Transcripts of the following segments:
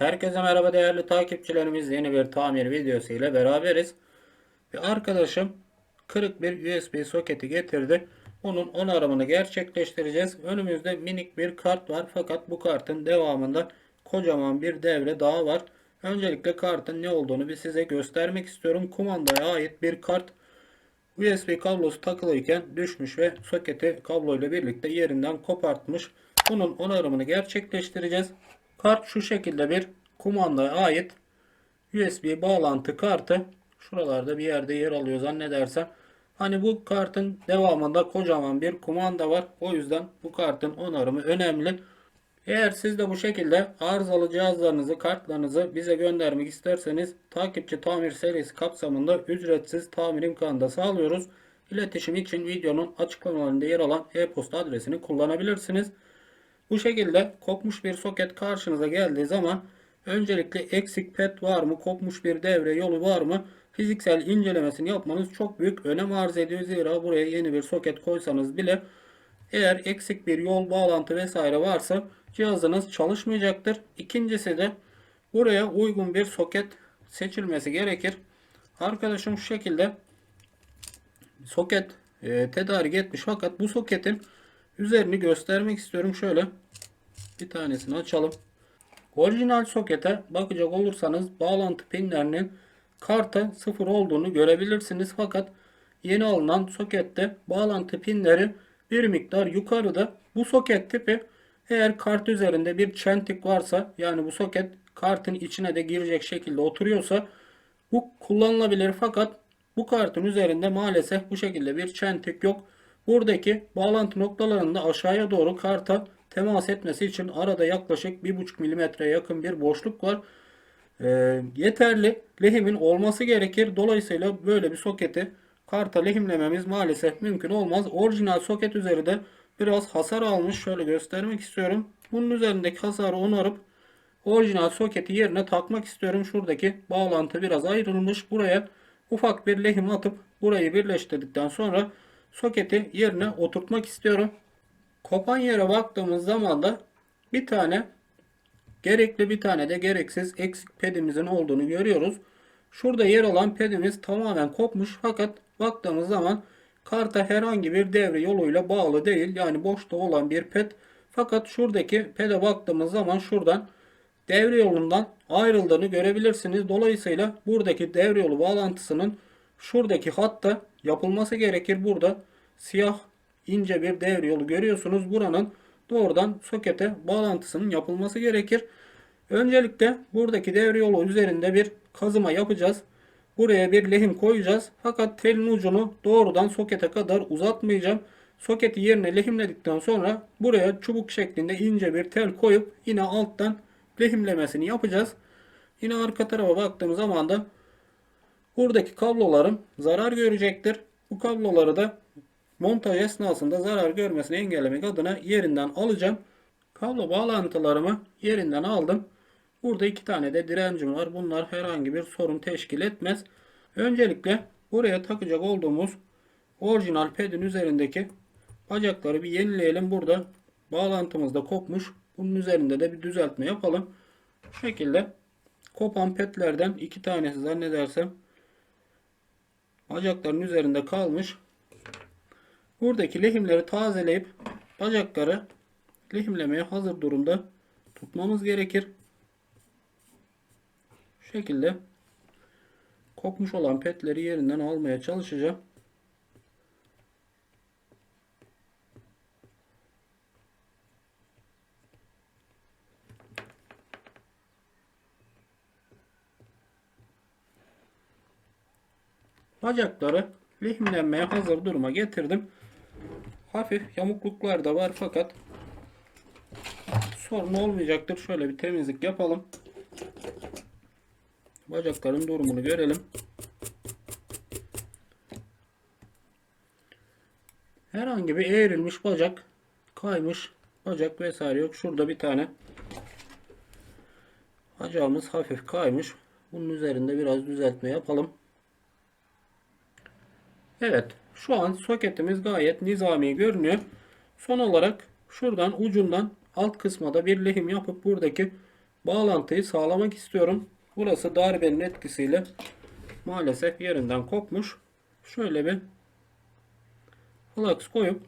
Herkese merhaba değerli takipçilerimiz. Yeni bir tamir videosu ile beraberiz. Bir arkadaşım kırık bir USB soketi getirdi. Onun onarımını gerçekleştireceğiz. Önümüzde minik bir kart var fakat bu kartın devamında kocaman bir devre daha var. Öncelikle kartın ne olduğunu bir size göstermek istiyorum. Kumandaya ait bir kart. USB kablosu takılıyken düşmüş ve soketi kabloyla birlikte yerinden kopartmış. Bunun onarımını gerçekleştireceğiz. Kart şu şekilde bir kumandaya ait USB bağlantı kartı. Şuralarda bir yerde yer alıyor zannedersem. Hani bu kartın devamında kocaman bir kumanda var. O yüzden bu kartın onarımı önemli. Eğer siz de bu şekilde arızalı cihazlarınızı, kartlarınızı bize göndermek isterseniz takipçi tamir serisi kapsamında ücretsiz tamir imkanı da sağlıyoruz. İletişim için videonun açıklamalarında yer alan e-posta adresini kullanabilirsiniz. Bu şekilde kopmuş bir soket karşınıza geldiği zaman öncelikle eksik pet var mı, kopmuş bir devre yolu var mı fiziksel incelemesini yapmanız çok büyük önem arz ediyor. Zira buraya yeni bir soket koysanız bile eğer eksik bir yol bağlantı vesaire varsa cihazınız çalışmayacaktır. İkincisi de buraya uygun bir soket seçilmesi gerekir. Arkadaşım şu şekilde soket e, tedarik etmiş fakat bu soketin üzerini göstermek istiyorum. Şöyle bir tanesini açalım. Orijinal sokete bakacak olursanız bağlantı pinlerinin karta sıfır olduğunu görebilirsiniz. Fakat yeni alınan sokette bağlantı pinleri bir miktar yukarıda. Bu soket tipi eğer kart üzerinde bir çentik varsa yani bu soket kartın içine de girecek şekilde oturuyorsa bu kullanılabilir fakat bu kartın üzerinde maalesef bu şekilde bir çentik yok. Buradaki bağlantı noktalarında aşağıya doğru karta temas etmesi için arada yaklaşık 1,5 milimetreye yakın bir boşluk var. Ee, yeterli lehimin olması gerekir. Dolayısıyla böyle bir soketi karta lehimlememiz maalesef mümkün olmaz. Orijinal soket üzeri de biraz hasar almış. Şöyle göstermek istiyorum. Bunun üzerindeki hasarı onarıp orijinal soketi yerine takmak istiyorum. Şuradaki bağlantı biraz ayrılmış. Buraya ufak bir lehim atıp burayı birleştirdikten sonra soketi yerine oturtmak istiyorum. Kopan yere baktığımız zaman da bir tane gerekli bir tane de gereksiz eksik pedimizin olduğunu görüyoruz. Şurada yer alan pedimiz tamamen kopmuş fakat baktığımız zaman karta herhangi bir devre yoluyla bağlı değil. Yani boşta olan bir ped. Fakat şuradaki pede baktığımız zaman şuradan devre yolundan ayrıldığını görebilirsiniz. Dolayısıyla buradaki devre yolu bağlantısının şuradaki hatta yapılması gerekir. Burada siyah ince bir devre yolu görüyorsunuz. Buranın doğrudan sokete bağlantısının yapılması gerekir. Öncelikle buradaki devre yolu üzerinde bir kazıma yapacağız. Buraya bir lehim koyacağız. Fakat telin ucunu doğrudan sokete kadar uzatmayacağım. Soketi yerine lehimledikten sonra buraya çubuk şeklinde ince bir tel koyup yine alttan lehimlemesini yapacağız. Yine arka tarafa baktığım zaman da buradaki kablolarım zarar görecektir. Bu kabloları da montaj esnasında zarar görmesini engellemek adına yerinden alacağım. Kablo bağlantılarımı yerinden aldım. Burada iki tane de direncim var. Bunlar herhangi bir sorun teşkil etmez. Öncelikle buraya takacak olduğumuz orijinal pedin üzerindeki bacakları bir yenileyelim. Burada bağlantımız da kopmuş. Bunun üzerinde de bir düzeltme yapalım. Bu şekilde kopan petlerden iki tanesi zannedersem bacakların üzerinde kalmış. Buradaki lehimleri tazeleyip bacakları lehimlemeye hazır durumda tutmamız gerekir. Şu şekilde kopmuş olan petleri yerinden almaya çalışacağım. Bacakları lehimlenmeye hazır duruma getirdim. Hafif yamukluklar da var fakat sorun olmayacaktır. Şöyle bir temizlik yapalım. Bacakların durumunu görelim. Herhangi bir eğrilmiş bacak, kaymış bacak vesaire yok. Şurada bir tane bacağımız hafif kaymış. Bunun üzerinde biraz düzeltme yapalım. Evet. Şu an soketimiz gayet nizami görünüyor. Son olarak şuradan ucundan alt kısma da bir lehim yapıp buradaki bağlantıyı sağlamak istiyorum. Burası darbenin etkisiyle maalesef yerinden kopmuş. Şöyle bir flux koyup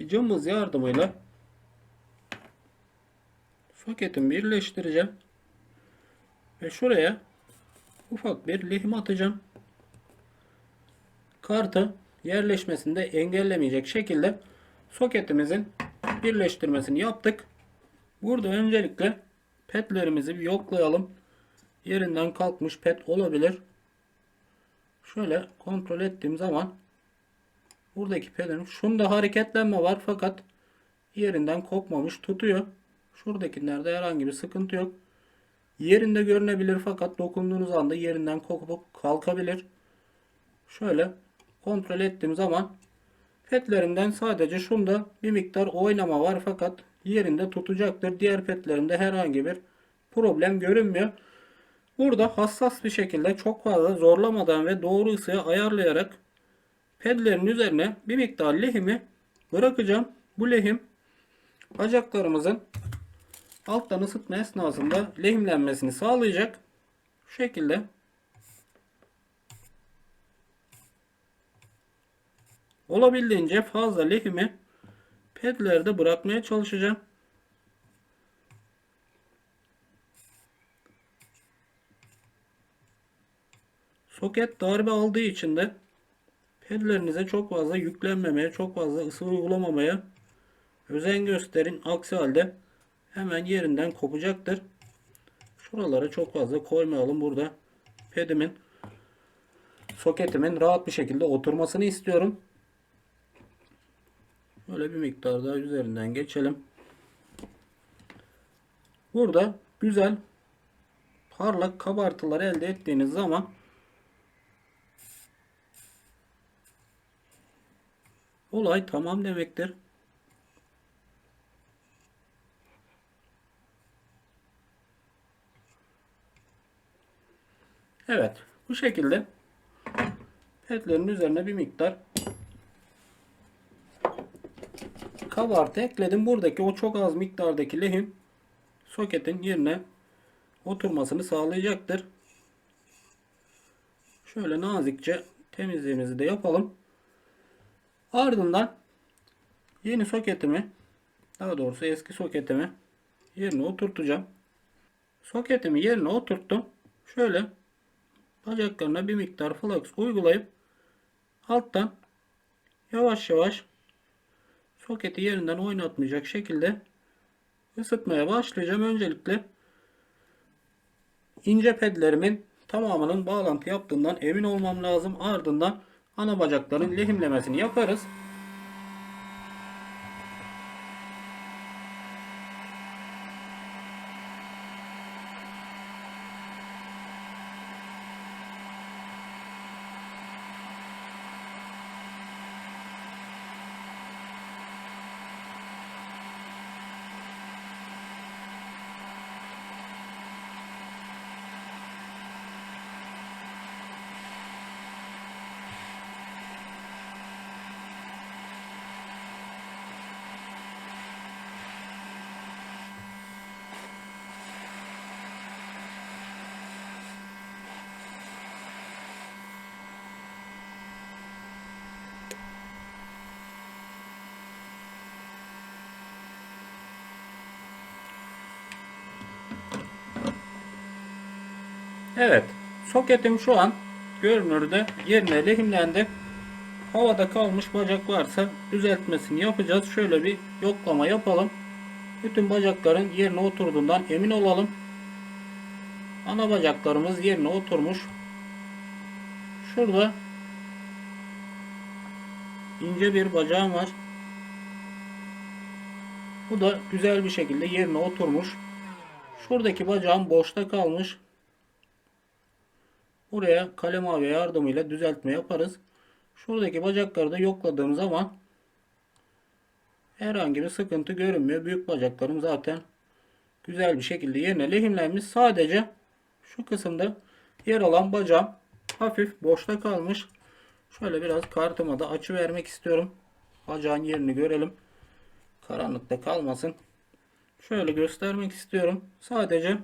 bir cımbız yardımıyla soketimi birleştireceğim. Ve şuraya ufak bir lehim atacağım. Kartı yerleşmesini de engellemeyecek şekilde soketimizin birleştirmesini yaptık. Burada öncelikle petlerimizi bir yoklayalım. Yerinden kalkmış pet olabilir. Şöyle kontrol ettiğim zaman buradaki pedin şunda hareketlenme var fakat yerinden kopmamış tutuyor. Şuradakilerde herhangi bir sıkıntı yok. Yerinde görünebilir fakat dokunduğunuz anda yerinden kopup kalkabilir. Şöyle kontrol ettiğim zaman petlerimden sadece şunda bir miktar oynama var fakat yerinde tutacaktır. Diğer petlerimde herhangi bir problem görünmüyor. Burada hassas bir şekilde çok fazla zorlamadan ve doğru ısıya ayarlayarak pedlerin üzerine bir miktar lehimi bırakacağım. Bu lehim bacaklarımızın alttan ısıtma esnasında lehimlenmesini sağlayacak. Şu şekilde olabildiğince fazla lehimi pedlerde bırakmaya çalışacağım. Soket darbe aldığı için de pedlerinize çok fazla yüklenmemeye, çok fazla ısı uygulamamaya özen gösterin. Aksi halde hemen yerinden kopacaktır. Şuralara çok fazla koymayalım. Burada pedimin soketimin rahat bir şekilde oturmasını istiyorum. Böyle bir miktar daha üzerinden geçelim. Burada güzel parlak kabartılar elde ettiğiniz zaman olay tamam demektir. Evet. Bu şekilde petlerin üzerine bir miktar kabartı ekledim. Buradaki o çok az miktardaki lehim soketin yerine oturmasını sağlayacaktır. Şöyle nazikçe temizliğimizi de yapalım. Ardından yeni soketimi daha doğrusu eski soketimi yerine oturtacağım. Soketimi yerine oturttum. Şöyle bacaklarına bir miktar flux uygulayıp alttan yavaş yavaş soketi yerinden oynatmayacak şekilde ısıtmaya başlayacağım. Öncelikle ince pedlerimin tamamının bağlantı yaptığından emin olmam lazım. Ardından ana bacakların lehimlemesini yaparız. Evet. Soketim şu an görünürde yerine lehimlendi. Havada kalmış bacak varsa düzeltmesini yapacağız. Şöyle bir yoklama yapalım. Bütün bacakların yerine oturduğundan emin olalım. Ana bacaklarımız yerine oturmuş. Şurada ince bir bacağım var. Bu da güzel bir şekilde yerine oturmuş. Şuradaki bacağım boşta kalmış. Buraya kalem mavi yardımıyla düzeltme yaparız. Şuradaki bacakları da yokladığım zaman herhangi bir sıkıntı görünmüyor. Büyük bacaklarım zaten güzel bir şekilde yerine lehimlenmiş. Sadece şu kısımda yer alan bacağım hafif boşta kalmış. Şöyle biraz kartıma da açı vermek istiyorum. Bacağın yerini görelim. Karanlıkta kalmasın. şöyle göstermek istiyorum. Sadece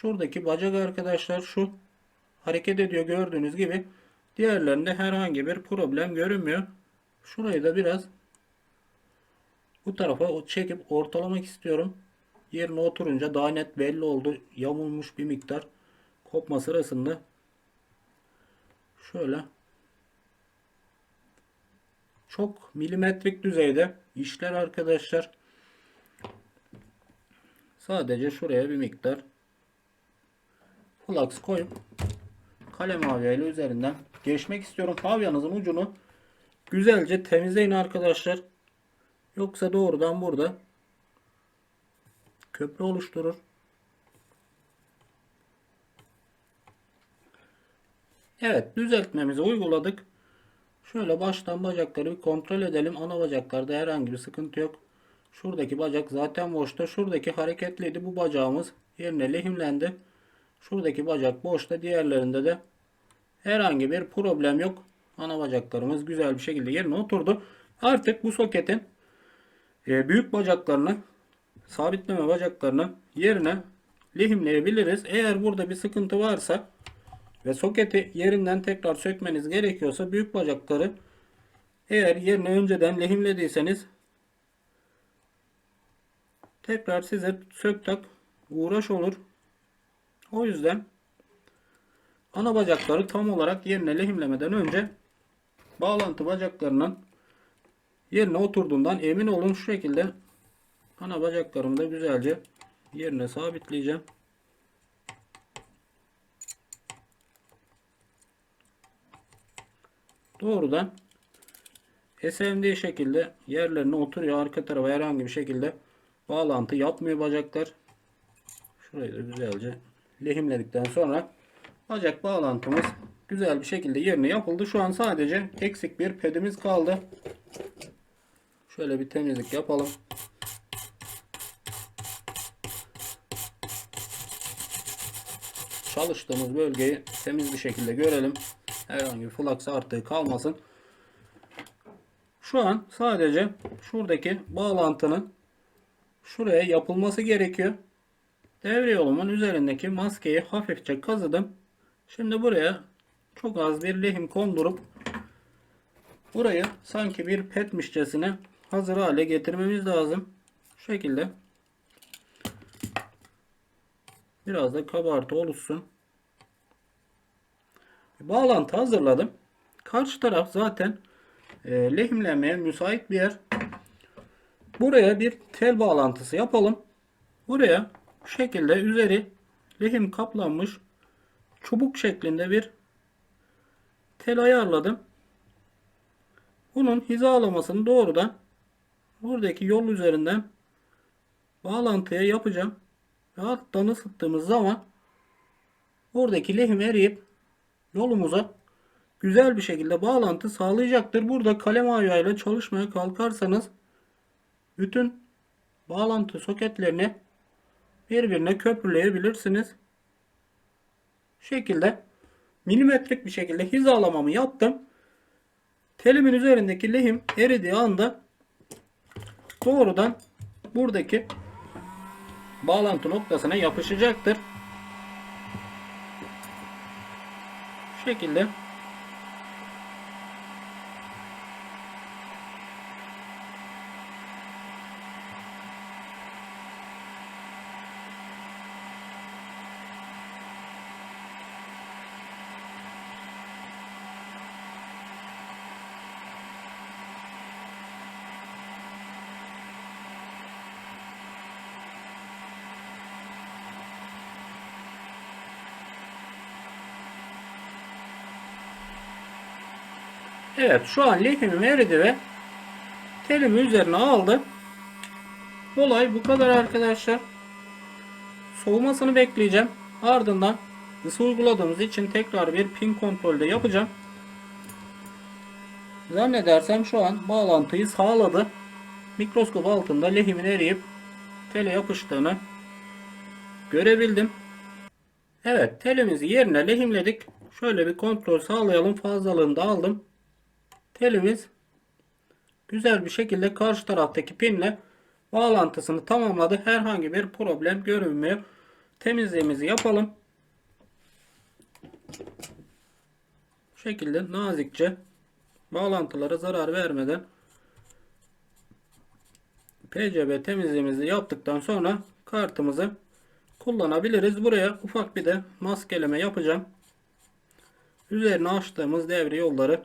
şuradaki bacak arkadaşlar şu hareket ediyor gördüğünüz gibi. Diğerlerinde herhangi bir problem görünmüyor. Şurayı da biraz bu tarafa çekip ortalamak istiyorum. Yerine oturunca daha net belli oldu. Yamulmuş bir miktar kopma sırasında şöyle çok milimetrik düzeyde işler arkadaşlar. Sadece şuraya bir miktar flux koyup kalem ile üzerinden geçmek istiyorum. Pavyanızın ucunu güzelce temizleyin arkadaşlar. Yoksa doğrudan burada köprü oluşturur. Evet düzeltmemizi uyguladık. Şöyle baştan bacakları bir kontrol edelim. Ana bacaklarda herhangi bir sıkıntı yok. Şuradaki bacak zaten boşta. Şuradaki hareketliydi. Bu bacağımız yerine lehimlendi. Şuradaki bacak boşta. Diğerlerinde de herhangi bir problem yok. Ana bacaklarımız güzel bir şekilde yerine oturdu. Artık bu soketin e, büyük bacaklarını sabitleme bacaklarını yerine lehimleyebiliriz. Eğer burada bir sıkıntı varsa ve soketi yerinden tekrar sökmeniz gerekiyorsa büyük bacakları eğer yerine önceden lehimlediyseniz tekrar size sök tak uğraş olur. O yüzden ana bacakları tam olarak yerine lehimlemeden önce bağlantı bacaklarının yerine oturduğundan emin olun. Şu şekilde ana bacaklarımı da güzelce yerine sabitleyeceğim. Doğrudan SMD şekilde yerlerine oturuyor. Arka tarafa herhangi bir şekilde bağlantı yapmıyor bacaklar. Şurayı da güzelce lehimledikten sonra bacak bağlantımız güzel bir şekilde yerine yapıldı. Şu an sadece eksik bir pedimiz kaldı. Şöyle bir temizlik yapalım. Çalıştığımız bölgeyi temiz bir şekilde görelim. Herhangi bir flux artığı kalmasın. Şu an sadece şuradaki bağlantının şuraya yapılması gerekiyor. Devre yolumun üzerindeki maskeyi hafifçe kazıdım. Şimdi buraya çok az bir lehim kondurup burayı sanki bir petmişçesine hazır hale getirmemiz lazım. Şu şekilde biraz da kabartı oluşsun. Bağlantı hazırladım. Karşı taraf zaten e, lehimlemeye müsait bir yer. Buraya bir tel bağlantısı yapalım. Buraya bu şekilde üzeri lehim kaplanmış çubuk şeklinde bir tel ayarladım. Bunun hizalamasını doğrudan buradaki yol üzerinden bağlantıya yapacağım. Ve alttan ısıttığımız zaman buradaki lehim eriyip yolumuza güzel bir şekilde bağlantı sağlayacaktır. Burada kalem ayağıyla çalışmaya kalkarsanız bütün bağlantı soketlerini birbirine köprüleyebilirsiniz. Şekilde milimetrik bir şekilde hizalamamı yaptım. Telimin üzerindeki lehim eridiği anda doğrudan buradaki bağlantı noktasına yapışacaktır. Şekilde Evet şu an lehimim eridi ve telimi üzerine aldı. Olay bu kadar arkadaşlar. Soğumasını bekleyeceğim. Ardından ısı uyguladığımız için tekrar bir pin kontrolde yapacağım. Zannedersem şu an bağlantıyı sağladı. Mikroskop altında lehimin eriyip tele yapıştığını görebildim. Evet telimizi yerine lehimledik. Şöyle bir kontrol sağlayalım. Fazlalığını da aldım telimiz güzel bir şekilde karşı taraftaki pinle bağlantısını tamamladı. Herhangi bir problem görünmüyor. Temizliğimizi yapalım. Bu şekilde nazikçe bağlantılara zarar vermeden PCB temizliğimizi yaptıktan sonra kartımızı kullanabiliriz. Buraya ufak bir de maskeleme yapacağım. Üzerine açtığımız devre yolları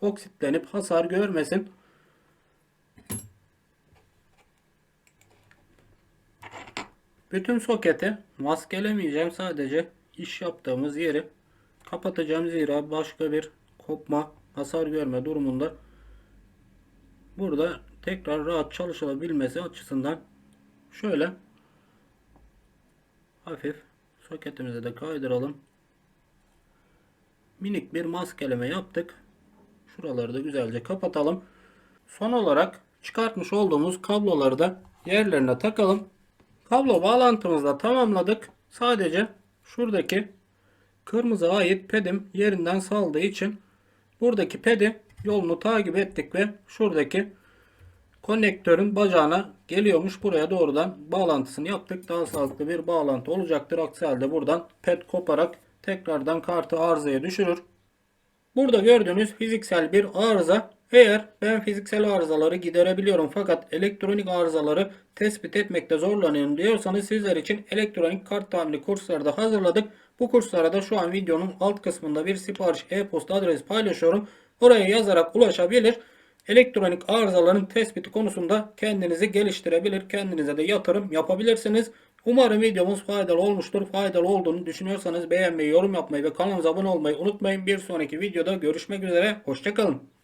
oksitlenip hasar görmesin. Bütün soketi maskelemeyeceğim. Sadece iş yaptığımız yeri kapatacağım. Zira başka bir kopma, hasar görme durumunda burada tekrar rahat çalışılabilmesi açısından şöyle hafif soketimizi de kaydıralım. Minik bir maskeleme yaptık. Şuraları da güzelce kapatalım. Son olarak çıkartmış olduğumuz kabloları da yerlerine takalım. Kablo bağlantımızı da tamamladık. Sadece şuradaki kırmızı ait pedim yerinden saldığı için buradaki pedi yolunu takip ettik ve şuradaki konnektörün bacağına geliyormuş. Buraya doğrudan bağlantısını yaptık. Daha sağlıklı bir bağlantı olacaktır. Aksi halde buradan ped koparak tekrardan kartı arızaya düşürür. Burada gördüğünüz fiziksel bir arıza. Eğer ben fiziksel arızaları giderebiliyorum fakat elektronik arızaları tespit etmekte zorlanıyorum diyorsanız sizler için elektronik kart tamiri kursları da hazırladık. Bu kurslara da şu an videonun alt kısmında bir sipariş e-posta adresi paylaşıyorum. Oraya yazarak ulaşabilir. Elektronik arızaların tespiti konusunda kendinizi geliştirebilir, kendinize de yatırım yapabilirsiniz. Umarım videomuz faydalı olmuştur. Faydalı olduğunu düşünüyorsanız beğenmeyi, yorum yapmayı ve kanalımıza abone olmayı unutmayın. Bir sonraki videoda görüşmek üzere. Hoşçakalın.